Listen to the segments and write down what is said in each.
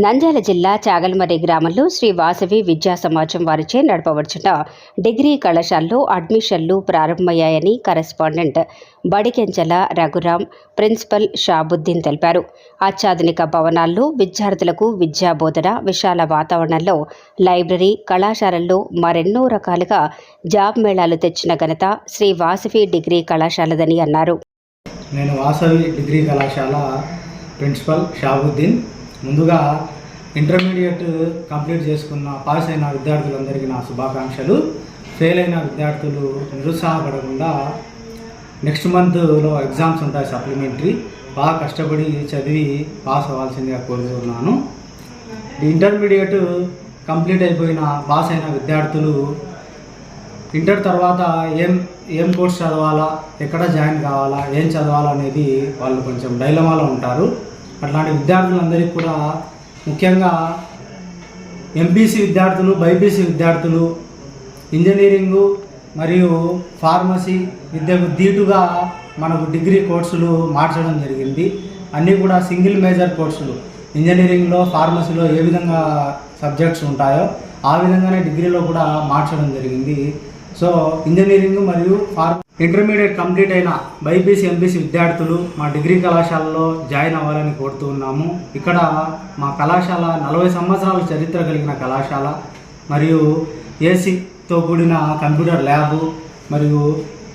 నంద్యాల జిల్లా చాగల్మరి గ్రామంలో శ్రీ వాసవి విద్యా సమాజం వారిచే నడపవచ్చుట డిగ్రీ కళాశాలలో అడ్మిషన్లు ప్రారంభమయ్యాయని కరెస్పాండెంట్ బడికెంచల రఘురాం ప్రిన్సిపల్ షాబుద్దీన్ తెలిపారు. అత్యాధునిక భవనాల్లో విద్యార్థులకు విద్యా బోధన విశాల వాతావరణంలో లైబ్రరీ కళాశాలల్లో మరెన్నో రకాలుగా జాబ్ మేళాలు తెచ్చిన ఘనత శ్రీ వాసవి డిగ్రీ కళాశాలదని అన్నారు. నేను వాసవి డిగ్రీ కళాశాల ప్రిన్సిపల్ షాబుద్దీన్ ముందుగా ఇంటర్మీడియట్ కంప్లీట్ చేసుకున్న పాస్ అయిన విద్యార్థులందరికీ నా శుభాకాంక్షలు. ఫెయిల్ అయిన విద్యార్థులు నిరుత్సాహపడకుండా నెక్స్ట్ మంత్లో ఎగ్జామ్స్ ఉంటాయి సప్లిమెంటరీ. బాగా కష్టపడి చదివి పాస్ అవ్వాల్సిందిగా కోరుతున్నాను. ఇంటర్మీడియట్ కంప్లీట్ అయిపోయిన పాస్ అయిన విద్యార్థులు ఇంటర్ తర్వాత ఏం ఏం కోర్స్ చదవాలా ఎక్కడ జాయిన్ కావాలా ఏం చదవాలా అనేది వాళ్ళు కొంచెం డైలమాలో ఉంటారు. అట్లాంటి విద్యార్థులందరికీ కూడా ముఖ్యంగా ఎంపీసీ విద్యార్థులు బైపీసీ విద్యార్థులు ఇంజనీరింగు మరియు ఫార్మసీ విద్యకు దీటుగా మనకు డిగ్రీ కోర్సులు మార్చడం జరిగింది. అన్నీ కూడా సింగిల్ మేజర్ కోర్సులు. ఇంజనీరింగ్లో ఫార్మసీలో ఏ విధంగా సబ్జెక్ట్స్ ఉంటాయో ఆ విధంగానే డిగ్రీలో కూడా మార్చడం జరిగింది. సో ఇంజనీరింగ్ మరియు ఫార్మ ఇంటర్మీడియట్ కంప్లీట్ అయిన బైపీసీ ఎంపీసీ విద్యార్థులు మా డిగ్రీ కళాశాలలో జాయిన్ అవ్వాలని కోరుతూ ఉన్నాము. ఇక్కడ మా కళాశాల నలభై సంవత్సరాల చరిత్ర కలిగిన కళాశాల మరియు ఏసీతో కూడిన కంప్యూటర్ ల్యాబు మరియు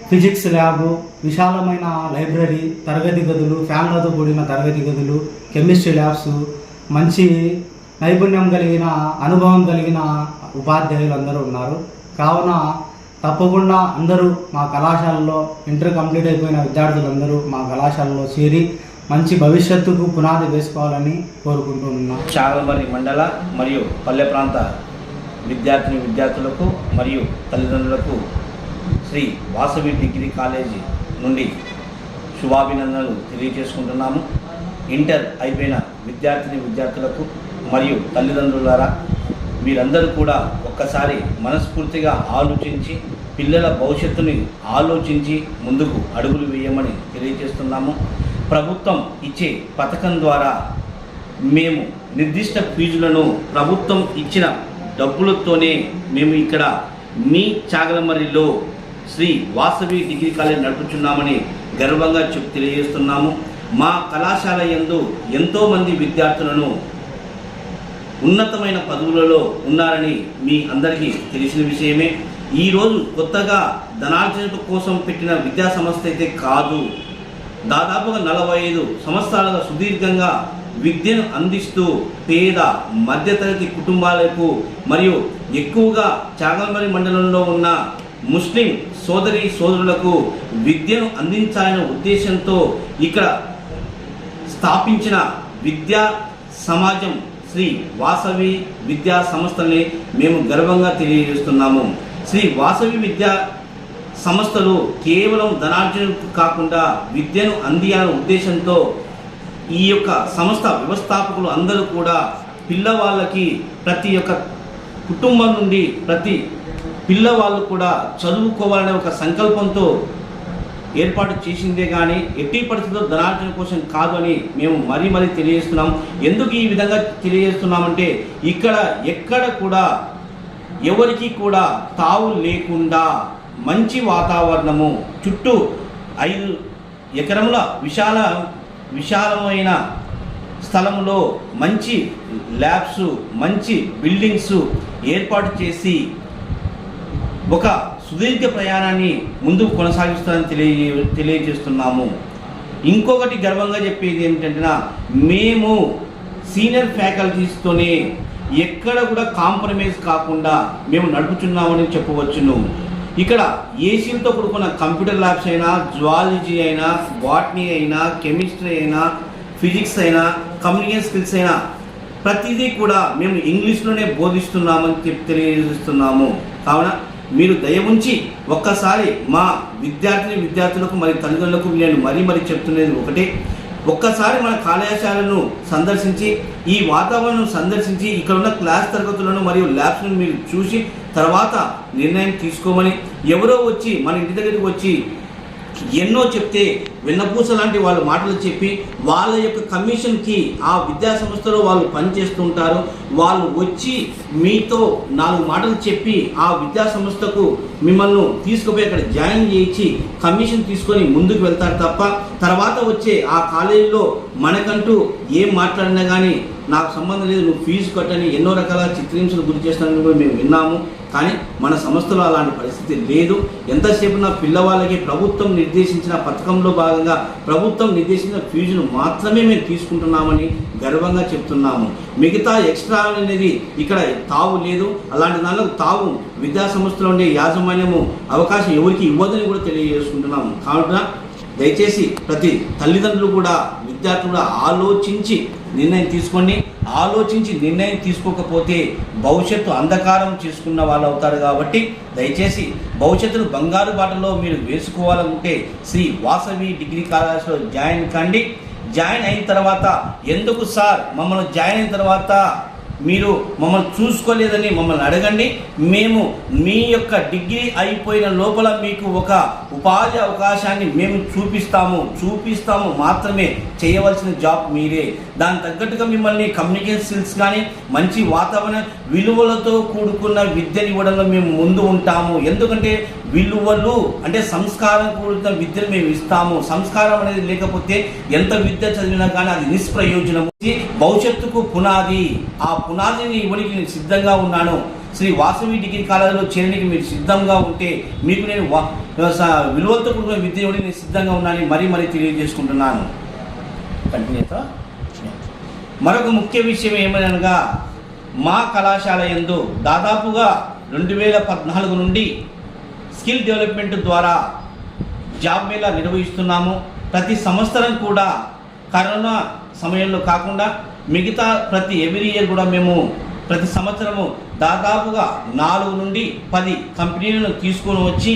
ఫిజిక్స్ ల్యాబు విశాలమైన లైబ్రరీ తరగతి గదులు ఫ్యాన్లతో కూడిన తరగతి గదులు కెమిస్ట్రీ ల్యాబ్స్ మంచి నైపుణ్యం కలిగిన అనుభవం కలిగిన ఉపాధ్యాయులు అందరూ ఉన్నారు. కావున తప్పకుండా అందరూ మా కళాశాలలో ఇంటర్ కంప్లీట్ అయిపోయిన విద్యార్థులందరూ మా కళాశాలలో చేరి మంచి భవిష్యత్తుకు పునాది వేసుకోవాలని కోరుకుంటున్నాం చాగలమర్రి మండల మరియు పల్లె ప్రాంత విద్యార్థిని విద్యార్థులకు మరియు తల్లిదండ్రులకు శ్రీ వాసవి డిగ్రీ కాలేజీ నుండి శుభాభినందనలు తెలియజేసుకుంటున్నాము ఇంటర్ అయిపోయిన విద్యార్థిని విద్యార్థులకు మరియు తల్లిదండ్రులారా మీరందరూ కూడా ఒక్కసారి మనస్ఫూర్తిగా ఆలోచించి పిల్లల భవిష్యత్తుని ఆలోచించి ముందుకు అడుగులు వేయమని తెలియజేస్తున్నాము. ప్రభుత్వం ఇచ్చే పథకం ద్వారా మేము నిర్దిష్ట ఫీజులను ప్రభుత్వం ఇచ్చిన డబ్బులతోనే మేము ఇక్కడ మీ చాగలమర్రిలో శ్రీ వాసవి డిగ్రీ కాలేజ్ నడుపుచున్నామని గర్వంగా చెప్ తెలియజేస్తున్నాము. మా కళాశాల యందు ఎంతోమంది విద్యార్థులను ఉన్నతమైన పదవులలో ఉన్నారని మీ అందరికీ తెలిసిన విషయమే. ఈరోజు కొత్తగా ధనార్జన కోసం పెట్టిన విద్యా సంస్థ అయితే కాదు. దాదాపుగా నలభై ఐదు సంవత్సరాలుగా సుదీర్ఘంగా విద్యను అందిస్తూ పేద మధ్యతరగతి కుటుంబాలకు మరియు ఎక్కువగా చాగల్మరి మండలంలో ఉన్న ముస్లిం సోదరి సోదరులకు విద్యను అందించాలనే ఉద్దేశంతో ఇక్కడ స్థాపించిన విద్యా సమాజం శ్రీ వాసవి విద్యా సంస్థల్ని మేము గర్వంగా తెలియజేస్తున్నాము. శ్రీ వాసవి విద్యా సంస్థలు కేవలం ధనార్జన కాకుండా విద్యను అందియాలనే ఉద్దేశంతో ఈ యొక్క సంస్థ వ్యవస్థాపకులు అందరూ కూడా పిల్లవాళ్ళకి ప్రతి ఒక్క కుటుంబం నుండి ప్రతి పిల్లవాళ్ళు కూడా చదువుకోవాలనే ఒక సంకల్పంతో ఏర్పాటు చేసిందే కానీ ఎట్టి పరిస్థితుల్లో ధనార్జన కోసం కాదు అని మేము మరీ మరీ తెలియజేస్తున్నాం. ఎందుకు ఈ విధంగా తెలియజేస్తున్నామంటే ఇక్కడ ఎక్కడ కూడా ఎవరికి కూడా తావు లేకుండా మంచి వాతావరణము చుట్టూ ఐదు ఎకరముల విశాల విశాలమైన స్థలంలో మంచి ల్యాబ్స్ మంచి బిల్డింగ్స్ ఏర్పాటు చేసి ఒక సుదీర్ఘ ప్రయాణాన్ని ముందుకు కొనసాగిస్తుందని తెలియ తెలియజేస్తున్నాము. ఇంకొకటి గర్వంగా చెప్పేది ఏంటంటే మేము సీనియర్ ఫ్యాకల్టీస్తోనే ఎక్కడ కూడా కాంప్రమైజ్ కాకుండా మేము నడుపుచున్నామని చెప్పవచ్చును. ఇక్కడ ఏసీలతో కూడుకున్న కంప్యూటర్ ల్యాబ్స్ అయినా జువాలజీ అయినా బాటనీ అయినా కెమిస్ట్రీ అయినా ఫిజిక్స్ అయినా కమ్యూనికేషన్ స్కిల్స్ అయినా ప్రతిదీ కూడా మేము ఇంగ్లీష్లోనే బోధిస్తున్నామని తెలియజేస్తున్నాము. కావున మీరు దయ ఉంచి ఒక్కసారి మా విద్యార్థిని విద్యార్థులకు మరి తల్లిదండ్రులకు నేను మరీ మరీ చెప్తున్నది ఒకటే. ఒక్కసారి మన కళాశాలను సందర్శించి ఈ వాతావరణం సందర్శించి ఇక్కడ ఉన్న క్లాస్ తరగతులను మరియు ల్యాబ్స్ను మీరు చూసి తర్వాత నిర్ణయం తీసుకోమని ఎవరో వచ్చి మన ఇంటి దగ్గరికి వచ్చి ఎన్నో చెప్తే విన్నపూస లాంటి వాళ్ళ మాటలు చెప్పి వాళ్ళ యొక్క కమిషన్కి ఆ విద్యా సంస్థలో వాళ్ళు పనిచేస్తుంటారు. వాళ్ళు వచ్చి మీతో నాలుగు మాటలు చెప్పి ఆ విద్యా సంస్థకు మిమ్మల్ని తీసుకుపోయి అక్కడ జాయిన్ చేయించి కమిషన్ తీసుకొని ముందుకు వెళ్తారు తప్ప తర్వాత వచ్చే ఆ కాలేజీలో మనకంటూ ఏం మాట్లాడినా కానీ నాకు సంబంధం లేదు నువ్వు ఫీజు కట్టని ఎన్నో రకాల చిత్రహింసలు గురి చేస్తానని కూడా మేము విన్నాము. కానీ మన సంస్థలో అలాంటి పరిస్థితి లేదు. ఎంతసేపు నా పిల్లవాళ్ళకి ప్రభుత్వం నిర్దేశించిన పథకంలో భాగంగా ప్రభుత్వం నిర్దేశించిన ఫీజును మాత్రమే మేము తీసుకుంటున్నామని గర్వంగా చెప్తున్నాము. మిగతా ఎక్స్ట్రా అనేది ఇక్కడ తావు లేదు. అలాంటి దానిలో తావు విద్యా సంస్థలో ఉండే యాజమాన్యము అవకాశం ఎవరికి ఇవ్వదని కూడా తెలియజేసుకుంటున్నాము. కావున దయచేసి ప్రతి తల్లిదండ్రులు కూడా విద్యార్థులు ఆలోచించి నిర్ణయం తీసుకోండి. ఆలోచించి నిర్ణయం తీసుకోకపోతే భవిష్యత్తు అంధకారం చేసుకున్న వాళ్ళు అవుతారు కాబట్టి దయచేసి భవిష్యత్తును బంగారు బాటలో మీరు వేసుకోవాలనుకుంటే శ్రీ వాసవి డిగ్రీ కళాశాలలో జాయిన్ కండి. జాయిన్ అయిన తర్వాత ఎందుకు సార్? మమ్మల్ని జాయిన్ అయిన తర్వాత మీరు మమ్మల్ని చూసుకోలేదని మమ్మల్ని అడగండి. మేము మీ యొక్క డిగ్రీ అయిపోయిన లోపల మీకు ఒక ఉపాధి అవకాశాన్ని మేము చూపిస్తాము. చూపిస్తాము మాత్రమే చేయవలసిన జాబ్ మీరే. దాని తగ్గట్టుగా మిమ్మల్ని కమ్యూనికేషన్ స్కిల్స్ కానీ మంచి వాతావరణ విలువలతో కూడుకున్న విద్యని ఇవ్వడంలో మేము ముందు ఉంటాము. ఎందుకంటే విలువలు అంటే సంస్కారం కూడిన విద్యను మేము ఇస్తాము. సంస్కారం అనేది లేకపోతే ఎంత విద్య చదివినా కానీ అది నిష్ప్రయోజనము. భవిష్యత్తుకు పునాది. ఆ పునాదిని ఇవ్వడానికి నేను సిద్ధంగా ఉన్నాను. శ్రీ వాసవి డిగ్రీ కాలేజీలో చేరడానికి మీరు సిద్ధంగా ఉంటే మీకు నేను వా- విలువలతో కూడిన విద్య ఇవ్వడానికి నేను సిద్ధంగా ఉన్నానని మరీ మరీ తెలియజేసుకుంటున్నాను. కంటిన్యూతో మరొక ముఖ్య విషయం ఏమనగా మా కళాశాల యందు దాదాపుగా రెండు వేల పద్నాలుగు నుండి స్కిల్ డెవలప్మెంట్ ద్వారా జాబ్ మేళా నిర్వహిస్తున్నాము. ప్రతి సంవత్సరం కూడా కరోనా సమయంలో కాకుండా మిగతా ప్రతి ఎవ్రీ ఇయర్ కూడా మేము ప్రతి సంవత్సరము దాదాపుగా నాలుగు నుండి పది కంపెనీలను తీసుకొని వచ్చి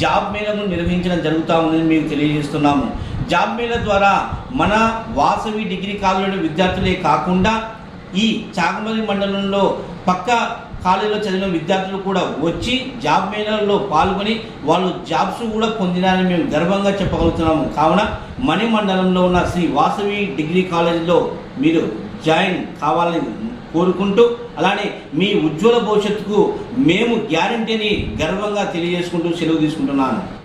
జాబ్ మేళను నిర్వహించడం జరుగుతూ ఉందని మేము తెలియజేస్తున్నాము. జాబ్ మేళ ద్వారా మన వాసవి డిగ్రీ కాలేజీ విద్యార్థులే కాకుండా ఈ చాగమరి మండలంలో పక్క కాలేజీలో చదివిన విద్యార్థులు కూడా వచ్చి జాబ్ మేళాల్లో పాల్గొని వాళ్ళు జాబ్స్ కూడా పొందినారని మేము గర్వంగా చెప్పగలుగుతున్నాము. కావున మణి మండలంలో ఉన్న శ్రీ వాసవి డిగ్రీ కాలేజీలో మీరు జాయిన్ కావాలని కోరుకుంటూ అలానే మీ ఉజ్వల భవిష్యత్తుకు మేము గ్యారంటీని గర్వంగా తెలియజేసుకుంటూ సెలవు తీసుకుంటున్నాను.